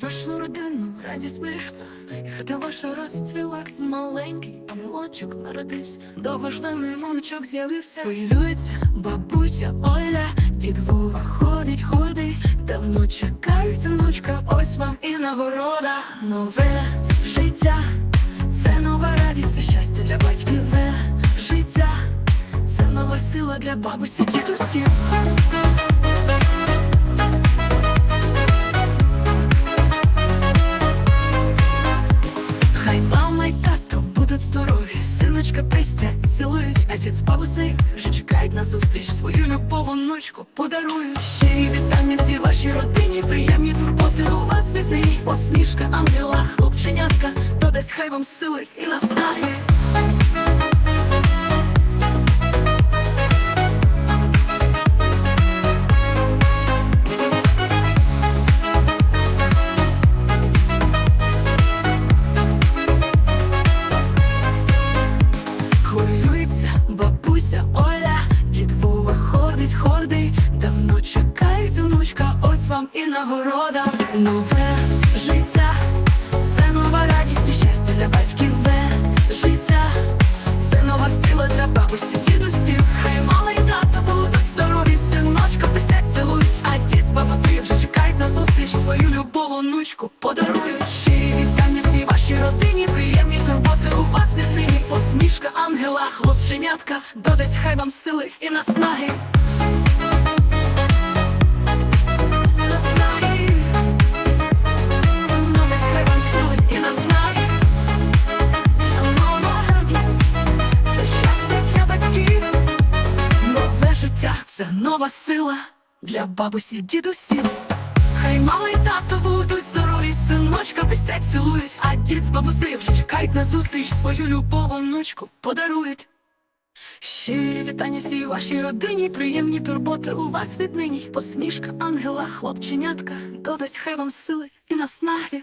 Першу родину радість вийшла, і хата ваша розцвіла маленький ангелочок народився, доважданий мамочок з'явився. Хвилюється бабуся Оля, дід Вова ходить, ходить, давно чекають внучка, ось вам і нагорода, нове життя, це нова радість, це щастя для батьків, нове життя, це нова сила для бабусі, дідусів. Здорові, синочка пестять, цілують, отець бабусею вже чекають на зустріч свою любову ночку подарують. Щирі вітання всій вашій родині, приємні турботи у вас віднині. Посмішка ангела, хлопченятка, додасть хай вам сили і наснаги. Чекають онучка, ось вам і нагорода. Нове життя, це нова радість і щастя для батьків. Нове життя, це нова сила для бабусі, дідусів. Хай мама і тато будуть здорові, синочка писять, цілують, а дід з вже чекають на зустріч свою любов онучку подарують. Щирі вітання всій вашій родині, приємні турботи у вас віднині. Посмішка ангела, хлопченятка, додасть хай вам сили і. Наснаги. Це нова сила для бабусі, дідусів. Хай мама і тато будуть здорові, синочка писять, цілують, а дід з бабусею вже чекають на зустріч свою любов онучку подарують. Щирі вітання всій вашій родині, приємні турботи у вас віднині. Посмішка ангела, хлопченятка, додасть хай вам сили і наснаги.